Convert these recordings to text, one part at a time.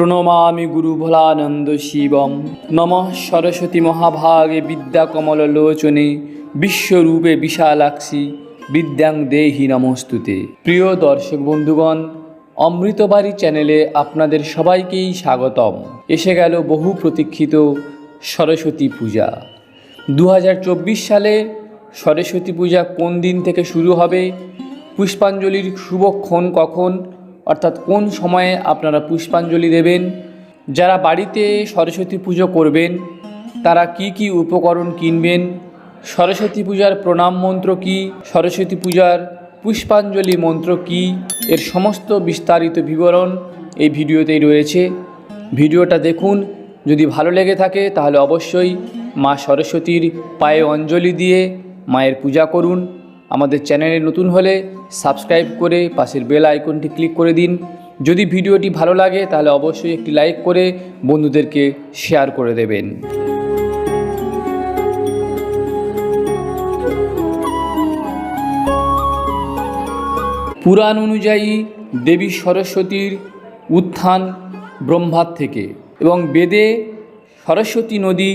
প্রণমামি গুরু ভোলানন্দ শিবম। নমঃ সরস্বতী মহাভাগে বিদ্যাকমল লোচনে বিশ্বরূপে বিশালাক্ষী বিদ্যাং দেহি নমস্তুতে। প্রিয় দর্শক বন্ধুগণ, অমৃতবাড়ি চ্যানেলে আপনাদের সবাইকেই স্বাগতম। এসে গেল বহু প্রতীক্ষিত সরস্বতী পূজা। দু হাজার চব্বিশ সালে সরস্বতী পূজা কোন দিন থেকে শুরু হবে? পুষ্পাঞ্জলির শুভক্ষণ কখন? অর্থাৎ কোন সময়ে আপনারা পুষ্পাঞ্জলি দেবেন, যারা বাড়িতে সরস্বতী পুজো করবেন, তারা কি কি উপকরণ কিনবেন, সরস্বতী পূজার প্রণাম মন্ত্র কি, সরস্বতী পূজার পুষ্পাঞ্জলি মন্ত্র কি, এর সমস্ত বিস্তারিত বিবরণ এই ভিডিওতেই রয়েছে। ভিডিওটা দেখুন, যদি ভালো লেগে থাকে তাহলে অবশ্যই মা সরস্বতীর পায়ে অঞ্জলি দিয়ে মায়ের পূজা করুন। আমাদের চ্যানেলে নতুন হলে সাবস্ক্রাইব করে পাশের বেল আইকনটি ক্লিক করে দিন। যদি ভিডিওটি ভালো লাগে, তাহলে অবশ্যই একটি লাইক করে বন্ধুদেরকে শেয়ার করে দেবেন। পুরাণ অনুযায়ী দেবী সরস্বতীর উত্থান ব্রহ্মার থেকে এবং বেদে সরস্বতী নদী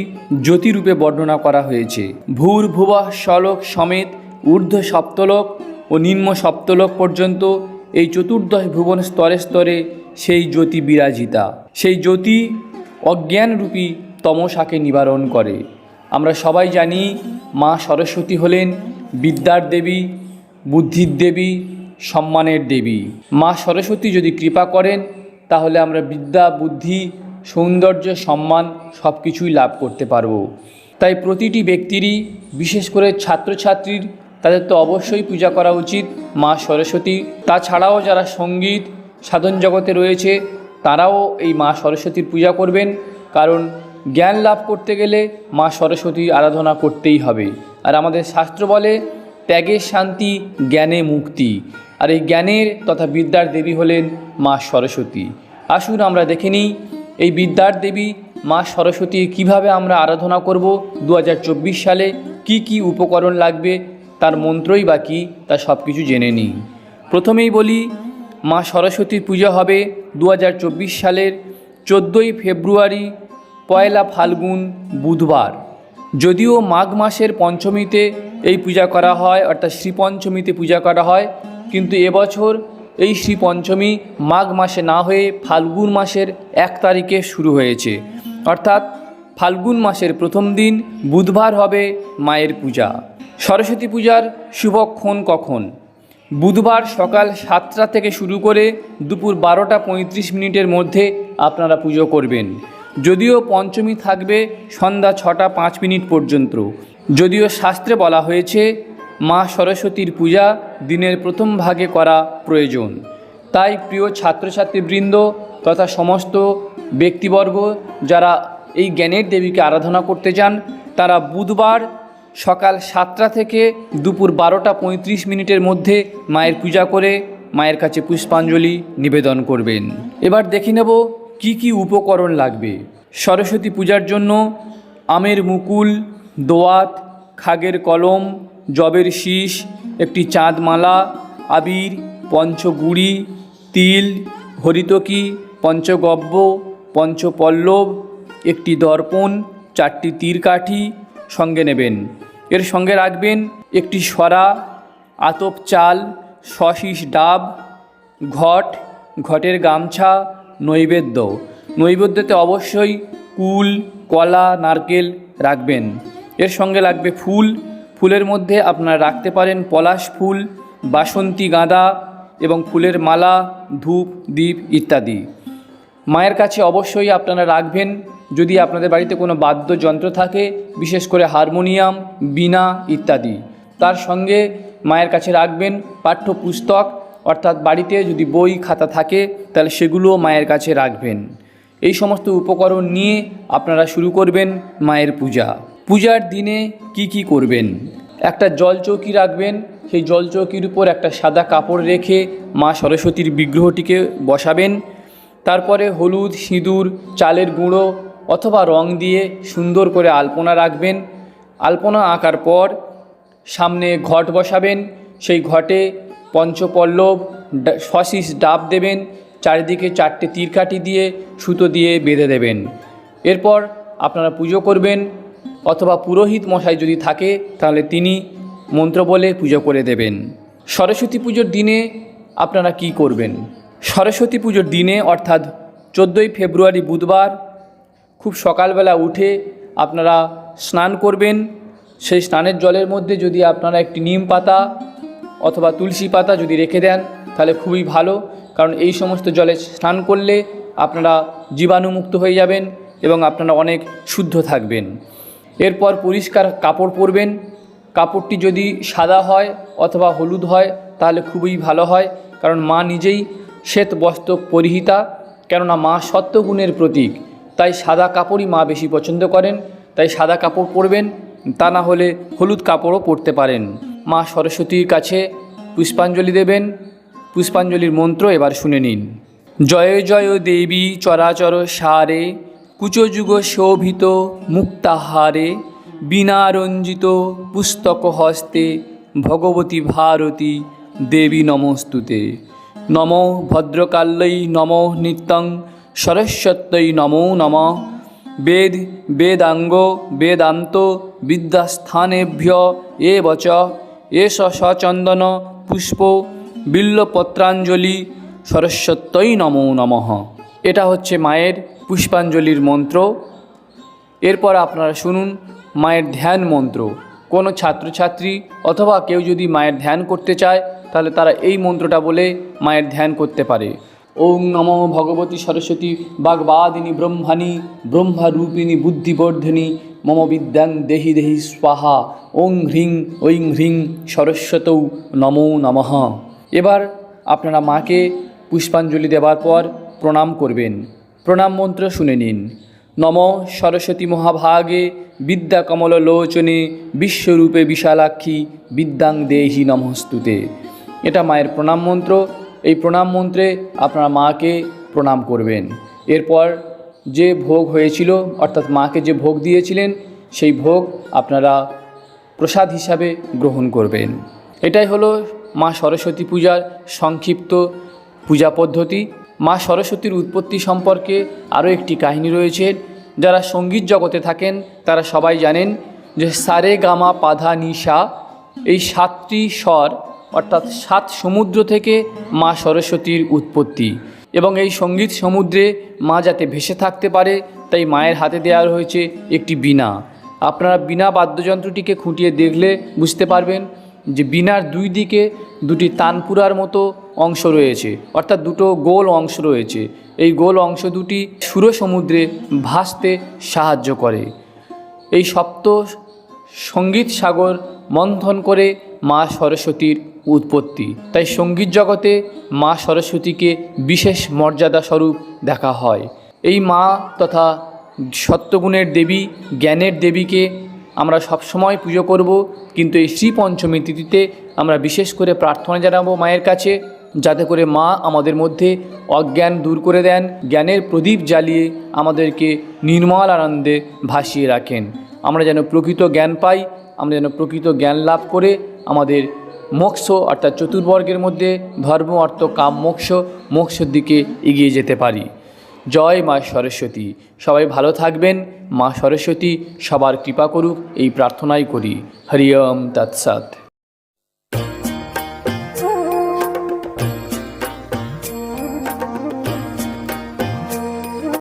জ্যোতিরূপে বর্ণনা করা হয়েছে। ভূর ভুবঃ শলক সমেত ঊর্ধ্ব সপ্তলোক ও নিম্ন সপ্তলোক পর্যন্ত এই চতুর্দশ ভুবন স্তরে স্তরে সেই জ্যোতি বিরাজিতা। সেই জ্যোতি অজ্ঞানরূপী তমসাকে নিবারণ করে। আমরা সবাই জানি মা সরস্বতী হলেন বিদ্যার দেবী, বুদ্ধির দেবী, সম্মানের দেবী। মা সরস্বতী যদি কৃপা করেন, তাহলে আমরা বিদ্যা, বুদ্ধি, সৌন্দর্য, সম্মান সব কিছুই লাভ করতে পারব। তাই প্রতিটি ব্যক্তিরই, বিশেষ করে ছাত্রছাত্রীর তাদের তো অবশ্যই পূজা করা উচিত, মা সরস্বতী। তাছাড়াও যারা সংগীত সাধন জগতে রয়েছে, তারাও এই মা সরস্বতীর পূজা করবেন। কারণ জ্ঞান লাভ করতে গেলে মা সরস্বতীর আরাধনা করতেই হবে। আর আমাদের শাস্ত্র বলে, ত্যাগের শান্তি জ্ঞানে মুক্তি। আর এই জ্ঞানের তথা বিদ্যার দেবী হলেন মা সরস্বতী। আসুন আমরা দেখে নিই, এই বিদ্যার দেবী মা সরস্বতী কীভাবে আমরা আরাধনা করব? দু হাজার চব্বিশ সালে কি কি উপকরণ লাগবে? তার মন্ত্রই বা কী, তা সব কিছু জেনে নিই। প্রথমেই বলি, মা সরস্বতীর পূজা হবে দু হাজার চব্বিশ সালের চোদ্দোই ফেব্রুয়ারি, পয়লা ফাল্গুন, বুধবার। যদিও মাঘ মাসের পঞ্চমীতে এই পূজা করা হয়, অর্থাৎ শ্রী পঞ্চমীতে পূজা করা হয়, কিন্তু এবছর এই শ্রী পঞ্চমী মাঘ মাসে না হয়ে ফাল্গুন মাসের এক তারিখে শুরু হয়েছে। অর্থাৎ ফাল্গুন মাসের প্রথম দিন বুধবার হবে মায়ের পূজা। সরস্বতী পূজার শুভক্ষণ কখন? বুধবার সকাল সাতটা থেকে শুরু করে দুপুর বারোটা পঁয়ত্রিশ মিনিটের মধ্যে আপনারা পুজো করবেন। যদিও পঞ্চমী থাকবে সন্ধ্যা ছটা পাঁচ মিনিট পর্যন্ত। যদিও শাস্ত্রে বলা হয়েছে, মা সরস্বতীর পূজা দিনের প্রথম ভাগে করা প্রয়োজন। তাই প্রিয় ছাত্রছাত্রীবৃন্দ তথা সমস্ত ব্যক্তিবর্গ যারা এই জ্ঞানের দেবীকে আরাধনা করতে চান তারা বুধবার সকাল সাতটা থেকে দুপুর বারোটা পঁয়ত্রিশ মিনিটের মধ্যে মায়ের পূজা করে মায়ের কাছে পুষ্পাঞ্জলি নিবেদন করবেন। এবার দেখে নেব কি কি উপকরণ লাগবে। সরস্বতী পূজার জন্য আমের মুকুল, দোয়াত, খাগের কলম, জবের শীষ, একটি চাঁদমালা আবির, পঞ্চগুড়ি, তিল, হরিতকি, পঞ্চগব্য, পঞ্চপল্লব একটি দর্পণ, চারটি তীরকাঠি সঙ্গে নেবেন। এর সঙ্গে রাখবেন একটি সরা, আতপ চাল শশিস ডাব, ঘট, ঘটের গামছা, নৈবেদ্য। নৈবেদ্যতে অবশ্যই কুল, কলা, নারকেল রাখবেন। এর সঙ্গে লাগবে ফুল। ফুলের মধ্যে আপনারা রাখতে পারেন পলাশ ফুল, বাসন্তী গাঁদা এবং ফুলের মালা, ধূপ দ্বীপ ইত্যাদি। মায়ের কাছে অবশ্যই আপনারা রাখবেন যদি আপনাদের বাড়িতে কোনো বাদ্যযন্ত্র থাকে, বিশেষ করে হারমোনিয়াম বীণা ইত্যাদি, তার সঙ্গে মায়ের কাছে রাখবেন পাঠ্যপুস্তক, অর্থাৎ বাড়িতে যদি বই, খাতা থাকে, তাহলে সেগুলোও মায়ের কাছে রাখবেন। এই সমস্ত উপকরণ নিয়ে আপনারা শুরু করবেন মায়ের পূজা। পূজার দিনে কি কি করবেন? একটা জলচৌকি রাখবেন, সেই জলচৌকির উপর একটা সাদা কাপড় রেখে মা সরস্বতীর বিগ্রহটিকে বসাবেন। তারপরে হলুদ, সিঁদুর, চালের গুঁড়ো অথবা রং দিয়ে সুন্দর করে আলপনা রাখবেন। আলপনা আঁকার পর সামনে ঘট বসাবেন। সেই ঘটে পঞ্চপল্লব শশিস ডাব দেবেন। চারিদিকে চারটে তীরকাঠি দিয়ে সুতো দিয়ে বেঁধে দেবেন। এরপর আপনারা পুজো করবেন। অথবা পুরোহিত মশাই যদি থাকে, তাহলে তিনি মন্ত্র বলে পুজো করে দেবেন। সরস্বতী পুজোর দিনে আপনারা কি করবেন? সরস্বতী পুজোর দিনে অর্থাৎ চোদ্দোই ফেব্রুয়ারি বুধবার খুব সকালবেলা উঠে আপনারা স্নান করবেন। সেই স্নানের জলের মধ্যে যদি আপনারা একটি নিম পাতা অথবা তুলসী পাতা যদি রেখে দেন, তাহলে খুবই ভালো। কারণ এই সমস্ত জলে স্নান করলে আপনারা জীবাণুমুক্ত হয়ে যাবেন এবং আপনারা অনেক শুদ্ধ থাকবেন। এরপর পরিষ্কার কাপড় পরবেন। কাপড়টি যদি সাদা হয় অথবা হলুদ হয়, তাহলে খুবই ভালো হয়। কারণ মা নিজেই শ্বেত বস্ত্র পরিহিতা, কেননা মা সত্যগুণের প্রতীক। তাই সাদা কাপড়ই মা বেশি পছন্দ করেন, তাই সাদা কাপড় পরবেন, তা না হলে হলুদ কাপড়ও পরতে পারেন। মা সরস্বতীর কাছে পুষ্পাঞ্জলি দেবেন, পুষ্পাঞ্জলির মন্ত্র এবার শুনে নিন। জয় জয় দেবী চরাচর সারে কুচযুগ শোভিত মুক্তাহারে বিনারঞ্জিত পুস্তক হস্তে, ভগবতী ভারতী দেবী নমস্তুতে। নম ভদ্রকাল্যই নম নিত্যং সরস্বত্যই নমো নম। বেদ, বেদাঙ্গ, বেদান্ত, বিদ্যাস্থানেভ্য এ বচ এস সচন্দন পুষ্প, বিল্লপত্রাঞ্জলি সরস্বত্যই নমো নমঃ। এটা হচ্ছে মায়ের পুষ্পাঞ্জলির মন্ত্র। এরপর আপনারা শুনুন মায়ের ধ্যান মন্ত্র। কোনো ছাত্রছাত্রী অথবা কেউ যদি মায়ের ধ্যান করতে চায়, তাহলে তারা এই মন্ত্রটা বলে মায়ের ধ্যান করতে পারে। ওং নম ভগবতী সরস্বতী বাগবাদিনী ব্রহ্মাণী, ব্রহ্মারূপিণী বুদ্ধিবর্ধিনী, মম বিদ্যাং দেহি দেহি স্বাহা, ওং হ্রিং ঐং হ্রিং সরস্বতৌ নমো নমঃ। এবার আপনারা মাকে পুষ্পাঞ্জলি দেওয়ার পর প্রণাম করবেন। প্রণাম মন্ত্র শুনে নিন। নম সরস্বতী মহাভাগে বিদ্যা কমল লোচনে বিশ্বরূপে বিশালাক্ষী বিদ্যাং দেহি নমস্তুতে। এটা মায়ের প্রণাম মন্ত্র। এই প্রণাম মন্ত্রে আপনারা মাকে প্রণাম করবেন। এরপর যে ভোগ হয়েছিল, অর্থাৎ মাকে যে ভোগ দিয়েছিলেন, সেই ভোগ আপনারা প্রসাদ হিসাবে গ্রহণ করবেন। এটাই হলো মা সরস্বতী পূজার সংক্ষিপ্ত পূজা পদ্ধতি। মা সরস্বতীর উৎপত্তি সম্পর্কে আরও একটি কাহিনী রয়েছে। যারা সংগীত জগতে থাকেন, তারা সবাই জানেন যে সারে গামা পাধা নিশা, এই সাতটি স্বর অর্থাৎ সাত সমুদ্র থেকে মা সরস্বতীর উৎপত্তি। এবং এই সংগীত সমুদ্রে মা যাতে ভেসে থাকতে পারে, তাই মায়ের হাতে দেওয়া হয়েছে একটি বীণা। আপনারা বিনা বাদ্যযন্ত্রটিকে খুঁটিয়ে দেখলে বুঝতে পারবেন যে বিনার দুই দিকে দুটি তানপুরার মতো অংশ রয়েছে, অর্থাৎ দুটো গোল অংশ রয়েছে। এই গোল অংশ দুটি সুর সমুদ্রে ভাসতে সাহায্য করে। এই সপ্ত সংগীত সাগর মন্থন করে মা সরস্বতীর উৎপত্তি। তাই সংগীত জগতে মা সরস্বতীকে বিশেষ মর্যাদা স্বরূপ দেখা হয়। এই মা তথা সত্যগুণের দেবী, জ্ঞানের দেবীকে আমরা সবসময় পুজো করব, কিন্তু এই শ্রী পঞ্চমী তিথিতে আমরা বিশেষ করে প্রার্থনা জানাব মায়ের কাছে, যাতে করে মা আমাদের মধ্যে অজ্ঞান দূর করে দেন, জ্ঞানের প্রদীপ জ্বালিয়ে আমাদেরকে নির্মল আনন্দে ভাসিয়ে রাখেন। আমরা যেন প্রকৃত জ্ঞান পাই, আমরা যেন প্রকৃত জ্ঞান লাভ করে আমাদের মোক্ষ অর্থাৎ চতুর্বর্গের মধ্যে ধর্ম অর্থ কাম মোক্ষ, মোক্ষর দিকে এগিয়ে যেতে পারি। জয় মা সরস্বতী। সবাই ভালো থাকবেন। মা সরস্বতী সবার কৃপা করুক, এই প্রার্থনাই করি। তৎসাৎ তৎসৎ।